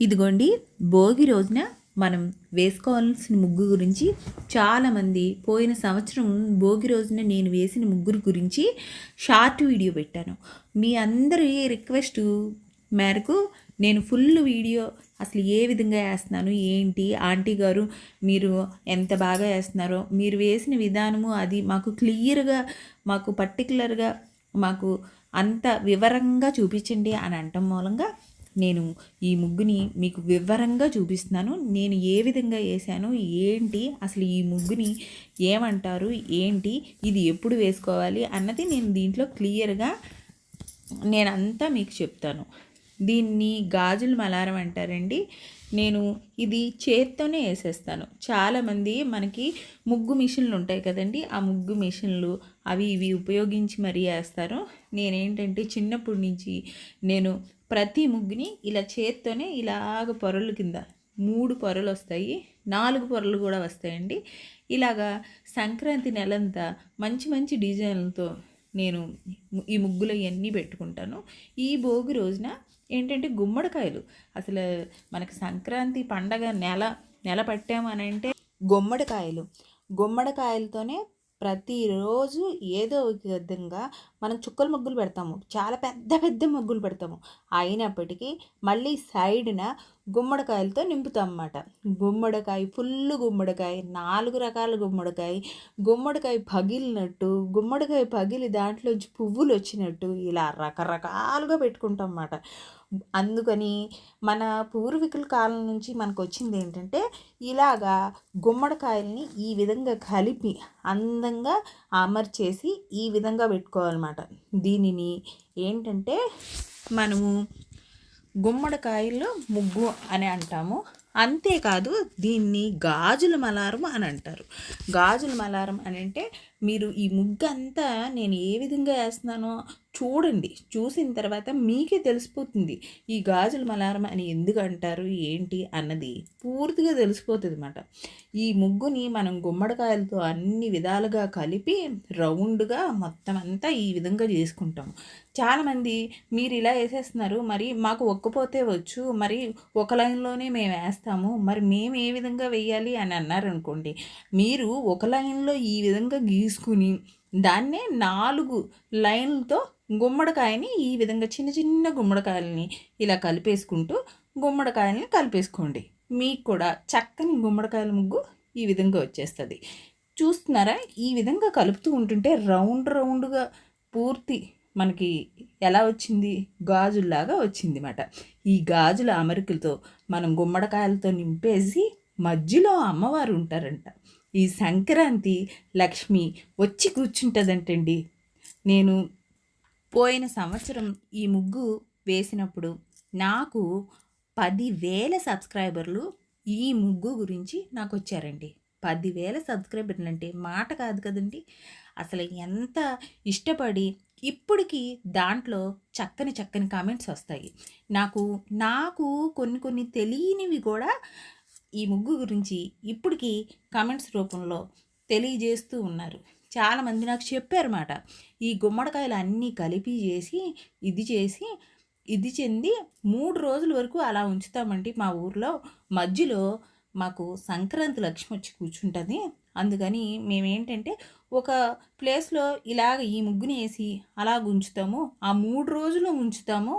ఇదిగోండి భోగి రోజున మనం వేసుకోవాల్సిన ముగ్గు గురించి చాలామంది పోయిన సంవత్సరం భోగి రోజున నేను వేసిన ముగ్గురు గురించి షార్ట్ వీడియో పెట్టాను. మీ అందరి రిక్వెస్ట్ మేరకు నేను ఫుల్ వీడియో అసలు ఏ విధంగా వేస్తున్నాను ఏంటి ఆంటీ గారు మీరు ఎంత బాగా వేస్తున్నారో మీరు వేసిన విధానము అది మాకు క్లియర్గా మాకు పర్టికులర్గా మాకు అంత వివరంగా చూపించండి అని అంటం మూలంగా నేను ఈ ముగ్గుని మీకు వివరంగా చూపిస్తున్నాను. నేను ఏ విధంగా వేసాను ఏంటి అసలు ఈ ముగ్గుని ఏమంటారు ఏంటి ఇది ఎప్పుడు వేసుకోవాలి అన్నది నేను దీంట్లో క్లియర్గా నేనంతా మీకు చెప్తాను. దీన్ని గాజుల మలారం అంటారండి. నేను ఇది చేత్తోనే వేసేస్తాను. చాలామంది మనకి ముగ్గు మిషన్లు ఉంటాయి కదండి ఆ ముగ్గు మిషన్లు అవి ఇవి ఉపయోగించి మరీ వేస్తారు. నేనేంటంటే చిన్నప్పటి నుంచి నేను ప్రతి ముగ్గుని ఇలా చేత్తోనే ఇలాగ పొరలు కింద మూడు పొరలు వస్తాయి. నాలుగు పొరలు కూడా వస్తాయండి. ఇలాగా సంక్రాంతి నెలంతా మంచి మంచి డిజైన్లతో నేను ఈ ముగ్గులు ఇవన్నీ పెట్టుకుంటాను. ఈ భోగి రోజున ఏంటంటే గుమ్మడికాయలు. అసలు మనకి సంక్రాంతి పండగ నెల నెల పట్టామనంటే గుమ్మడికాయలు. గుమ్మడికాయలతోనే ప్రతిరోజు ఏదో ఒక విధంగా మనం చుక్కల ముగ్గులు పెడతాము. చాలా పెద్ద పెద్ద ముగ్గులు పెడతాము. అయినప్పటికీ మళ్ళీ సైడ్న గుమ్మడికాయలతో నింపుతాం అన్నమాట గుమ్మడికాయ ఫుల్ గుమ్మడికాయ నాలుగు రకాల గుమ్మడికాయ గుమ్మడికాయ పగిలినట్టు గుమ్మడికాయ పగిలి దాంట్లోంచి పువ్వులు వచ్చినట్టు ఇలా రకరకాలుగా పెట్టుకుంటాం అన్నమాట అందుకని మన పూర్వీకుల కాలం నుంచి మనకు వచ్చింది ఏంటంటే ఇలాగా గుమ్మడికాయల్ని ఈ విధంగా కలిపి అందంగా అమర్చేసి ఈ విధంగా పెట్టుకోవాలన్నమాట. దీనిని ఏంటంటే మనము గుమ్మడికాయల్లో ముగ్గు అని అంటాము. అంతేకాదు దీన్ని గాజుల మలారం అని అంటారు. గాజుల మలారం అని అంటే మీరు ఈ ముగ్గు అంతా నేను ఏ విధంగా వేస్తున్నానో చూడండి చూసిన తర్వాత మీకే తెలిసిపోతుంది. ఈ గాజుల మలారం అని ఎందుకు అంటారు ఏంటి అన్నది పూర్తిగా తెలిసిపోతుంది అనమాట ఈ ముగ్గుని మనం గుమ్మడికాయలతో అన్ని విధాలుగా కలిపి రౌండ్గా మొత్తం అంతా ఈ విధంగా చేసుకుంటాము. చాలామంది మీరు ఇలా వేసేస్తున్నారు మరి మాకు ఒక్కపోతే వచ్చు మరి ఒక లైన్లోనే మేము వేస్తాము మరి మేము ఏ విధంగా వేయాలి అని అన్నారనుకోండి మీరు ఒక లైన్లో ఈ విధంగా గీసుకుని దాన్నే నాలుగు లైన్లతో గుమ్మడికాయని ఈ విధంగా చిన్న చిన్న గుమ్మడికాయలని ఇలా కలిపేసుకుంటూ గుమ్మడికాయలని కలిపేసుకోండి. మీకు కూడా చక్కని గుమ్మడికాయల ముగ్గు ఈ విధంగా వచ్చేస్తుంది. చూస్తున్నారా? ఈ విధంగా కలుపుతూ ఉంటుంటే రౌండ్ రౌండ్గా పూర్తి మనకి ఎలా వచ్చింది? గాజుల్లాగా వచ్చింది అన్నమాట ఈ గాజుల అమరికలతో మనం గుమ్మడికాయలతో నింపేసి మధ్యలో అమ్మవారు ఉంటారంట. ఈ సంక్రాంతి లక్ష్మి వచ్చి కూర్చుంటుందంటండి. నేను పోయిన సంవత్సరం ఈ ముగ్గు వేసినప్పుడు నాకు పదివేల సబ్స్క్రైబర్లు ఈ ముగ్గు గురించి నాకు వచ్చారండి పదివేల సబ్స్క్రైబర్లు అంటే మాట కాదు కదండి. అసలు ఎంత ఇష్టపడి ఇప్పటికీ దాంట్లో చక్కని చక్కని కామెంట్స్ వస్తాయి. నాకు నాకు కొన్ని కొన్ని తెలియనివి కూడా ఈ ముగ్గు గురించి ఇప్పటికీ కామెంట్స్ రూపంలో తెలియజేస్తూ ఉన్నారు. చాలామంది నాకు చెప్పారన్నమాట. ఈ గుమ్మడికాయలు అన్నీ కలిపి చేసి ఇది చేసి ఇది చెంది మూడు రోజుల వరకు అలా ఉంచుతామండి మా ఊర్లో. మధ్యలో మాకు సంక్రాంతి లక్ష్మి వచ్చి కూర్చుంటుంది. అందుకని మేమేంటంటే ఒక ప్లేస్లో ఇలాగ ఈ ముగ్గుని వేసి అలా ఉంచుతాము ఆ మూడు రోజులు ఉంచుతాము.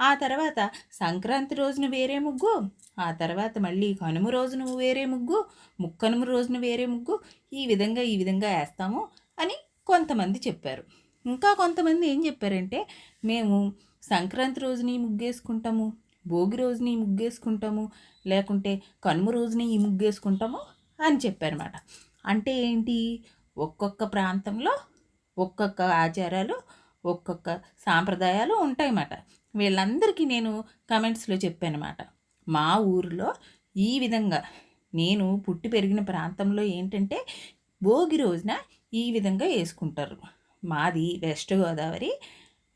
ఆ తర్వాత సంక్రాంతి రోజున వేరే ముగ్గు ఆ తర్వాత మళ్ళీ కనుమ రోజున వేరే ముగ్గు ముక్కనుమ రోజున వేరే ముగ్గు ఈ విధంగా ఈ విధంగా వేస్తాము అని కొంతమంది చెప్పారు. ఇంకా కొంతమంది ఏం చెప్పారంటే మేము సంక్రాంతి రోజుని ముగ్గేసుకుంటాము భోగి రోజుని ముగ్గేసుకుంటాము లేకుంటే కనుమ రోజుని ఈ ముగ్గేసుకుంటాము అని చెప్పారన్నమాట. అంటే ఏంటి? ఒక్కొక్క ప్రాంతంలో ఒక్కొక్క ఆచారాలు ఒక్కొక్క సాంప్రదాయాలు ఉంటాయన్నమాట. వీళ్ళందరికీ నేను కమెంట్స్లో చెప్పానమాట మా ఊరిలో ఈ విధంగా నేను పుట్టి పెరిగిన ప్రాంతంలో ఏంటంటే భోగి రోజున ఈ విధంగా వేసుకుంటారు. మాది వెస్ట్ గోదావరి.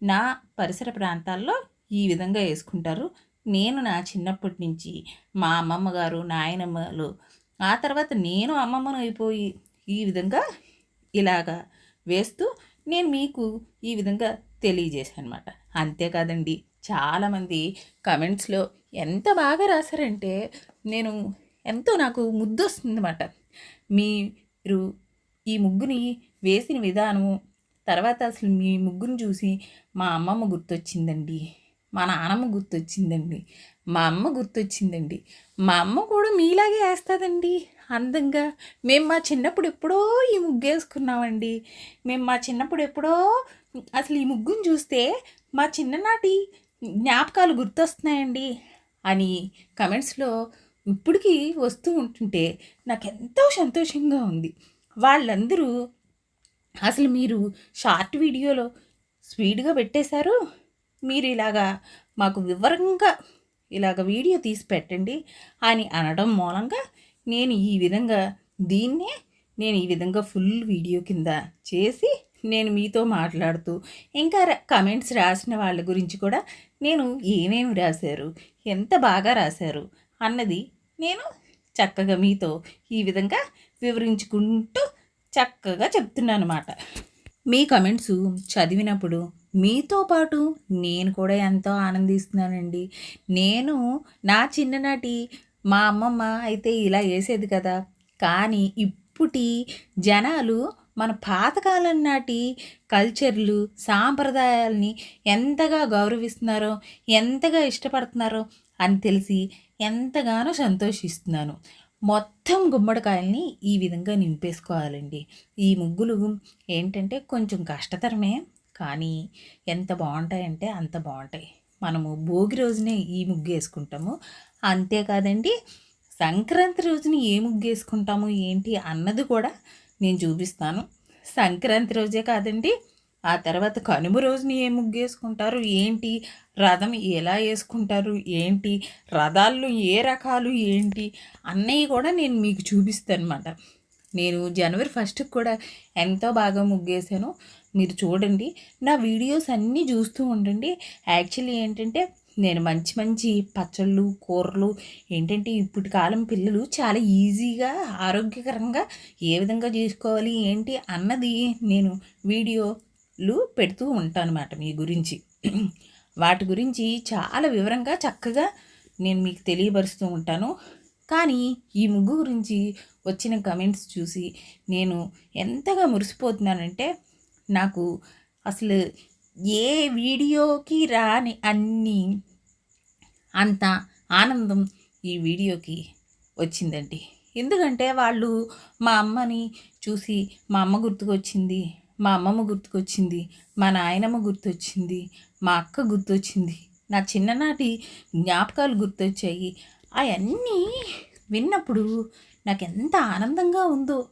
నా పరిసర ప్రాంతాల్లో ఈ విధంగా వేసుకుంటారు. నేను నా చిన్నప్పటి నుంచి మా అమ్మమ్మ గారు నాయనమ్మలు ఆ తర్వాత నేను అమ్మమ్మను అయిపోయి ఈ విధంగా ఇలాగా వేస్తూ నేను మీకు ఈ విధంగా తెలియజేశాను అనమాట అంతేకాదండి చాలామంది కమెంట్స్లో ఎంత బాగా రాశారంటే నేను ఎంతో నాకు ముద్దు వస్తుందన్నమాట మీరు ఈ ముగ్గుని వేసిన విధానము తర్వాత అసలు మీ ముగ్గుని చూసి మా అమ్మమ్మ గుర్తొచ్చిందండి. మా నాన్నమ్మ గుర్తొచ్చిందండి. మా అమ్మ గుర్తొచ్చిందండి. మా అమ్మ కూడా మీలాగే వేస్తుందండి. అందంగా మేము మా చిన్నప్పుడు ఎప్పుడో ఈ ముగ్గు వేసుకున్నామండి మేము మా చిన్నప్పుడు ఎప్పుడో అసలు ఈ ముగ్గుని చూస్తే మా చిన్ననాటి జ్ఞాపకాలు గుర్తొస్తున్నాయండి అని కమెంట్స్లో ఇప్పటికీ వస్తూ ఉంటుంటే నాకు ఎంతో సంతోషంగా ఉంది. వాళ్ళందరూ అసలు మీరు షార్ట్ వీడియోలో స్పీడ్గా పెట్టేశారు? మీరు ఇలాగా మాకు వివరంగా ఇలాగ వీడియో తీసి పెట్టండి అని అనడం మూలంగా నేను ఈ విధంగా దీన్నే నేను ఈ విధంగా ఫుల్ వీడియో కింద చేసి నేను మీతో మాట్లాడుతూ ఇంకా కమెంట్స్ రాసిన వాళ్ళ గురించి కూడా నేను ఏమేమి రాశారు ఎంత బాగా రాశారు అన్నది నేను చక్కగా మీతో ఈ విధంగా వివరించుకుంటూ చక్కగా చెప్తున్నాను అనమాట మీ కమెంట్స్ చదివినప్పుడు మీతో పాటు నేను కూడా ఎంతో ఆనందిస్తున్నానండి. నేను నా చిన్ననాటి మా అమ్మమ్మ అయితే ఇలా వేసేది కదా కానీ ఇప్పుటి జనాలు మన పాతకాలం నాటి కల్చర్లు సాంప్రదాయాలని ఎంతగా గౌరవిస్తున్నారో ఎంతగా ఇష్టపడుతున్నారో అని తెలిసి ఎంతగానో సంతోషిస్తున్నాను. మొత్తం గుమ్మడికాయల్ని ఈ విధంగా నింపేసుకోవాలండి. ఈ ముగ్గులు ఏంటంటే కొంచెం కష్టతరమే కానీ ఎంత బాగుంటాయంటే అంత బాగుంటాయి. మనము భోగి రోజునే ఈ ముగ్గు వేసుకుంటాము. అంతేకాదండి సంక్రాంతి రోజున ఏ ముగ్గు వేసుకుంటాము ఏంటి అన్నది కూడా నేను చూపిస్తాను. సంక్రాంతి రోజే కాదండి ఆ తర్వాత కనుమ రోజుని ఏ ముగ్గు వేసుకుంటారు ఏంటి రథం ఎలా వేసుకుంటారు ఏంటి రథాల్లో ఏ రకాలు ఏంటి అన్నయ్య కూడా నేను మీకు చూపిస్తాను అనమాట నేను జనవరి ఫస్ట్కి కూడా ఎంతో బాగా ముగ్గేసాను మీరు చూడండి నా వీడియోస్ అన్నీ చూస్తూ ఉండండి. యాక్చువల్లీ ఏంటంటే నేను మంచి మంచి పచ్చళ్ళు కూరలు ఏంటంటే ఇప్పటి కాలం పిల్లలు చాలా ఈజీగా ఆరోగ్యకరంగా ఏ విధంగా చేసుకోవాలి ఏంటి అన్నది నేను వీడియోలు పెడుతూ ఉంటాను అన్నమాట మీ గురించి. వాటి గురించి చాలా వివరంగా చక్కగా నేను మీకు తెలియపరుస్తూ ఉంటాను. కానీ ఈ ముగ్గు గురించి వచ్చిన కమెంట్స్ చూసి నేను ఎంతగా మురిసిపోతున్నానంటే నాకు అసలు ఏ వీడియోకి రాని అన్ని అంత ఆనందం ఈ వీడియోకి వచ్చిందండి. ఎందుకంటే వాళ్ళు మా అమ్మని చూసి మా అమ్మ గుర్తుకొచ్చింది మా అమ్మమ్మ గుర్తుకొచ్చింది మా నాయనమ్మ గుర్తొచ్చింది మా అక్క గుర్తొచ్చింది నా చిన్ననాటి జ్ఞాపకాలు గుర్తొచ్చాయి. అవన్నీ విన్నప్పుడు నాకు ఎంత ఆనందంగా ఉందో.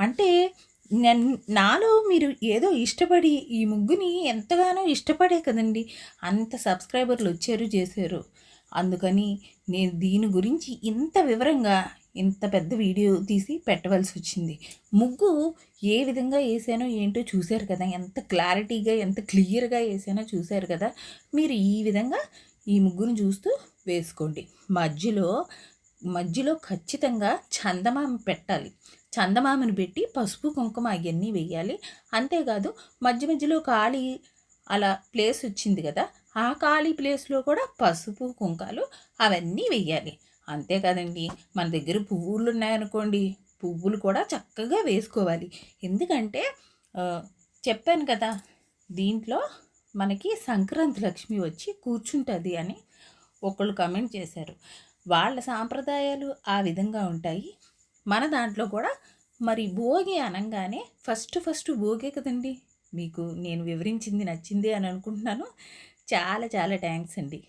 అంటే నాలో మీరు ఏదో ఇష్టపడి ఈ ముగ్గుని ఎంతగానో ఇష్టపడే కదండి. అంత సబ్స్క్రైబర్లు వచ్చారు చేశారు. అందుకని నేను దీని గురించి ఇంత వివరంగా ఇంత పెద్ద వీడియో తీసి పెట్టవలసి వచ్చింది. ముగ్గు ఏ విధంగా వేసానో ఏంటో చూశారు కదా. ఎంత క్లారిటీగా ఎంత క్లియర్గా వేసానో చూశారు కదా. మీరు ఈ విధంగా ఈ ముగ్గును చూస్తూ వేసుకోండి. మధ్యలో మధ్యలో ఖచ్చితంగా చందమామ పెట్టాలి. చందమామను పెట్టి పసుపు కుంకుమ అవన్నీ వేయాలి. అంతేకాదు మధ్య మధ్యలో ఖాళీ అలా ప్లేస్ వచ్చింది కదా ఆ ఖాళీ ప్లేస్లో కూడా పసుపు కుంకాలు అవన్నీ వెయ్యాలి అంతే కదండి. మన దగ్గర పువ్వులు ఉన్నాయనుకోండి పువ్వులు కూడా చక్కగా వేసుకోవాలి. ఎందుకంటే చెప్పాను కదా దీంట్లో మనకి సంక్రాంతి లక్ష్మి వచ్చి కూర్చుంటుంది అని ఒకళ్ళు కమెంట్ చేశారు. వాళ్ళ సాంప్రదాయాలు ఆ విధంగా ఉంటాయి. మన దాంట్లో కూడా మరి భోగి అనగానే ఫస్ట్ ఫస్ట్ భోగే కదండి. మీకు నేను వివరించింది నచ్చింది అని అనుకుంటున్నాను. చాలా చాలా థ్యాంక్స్ అండి.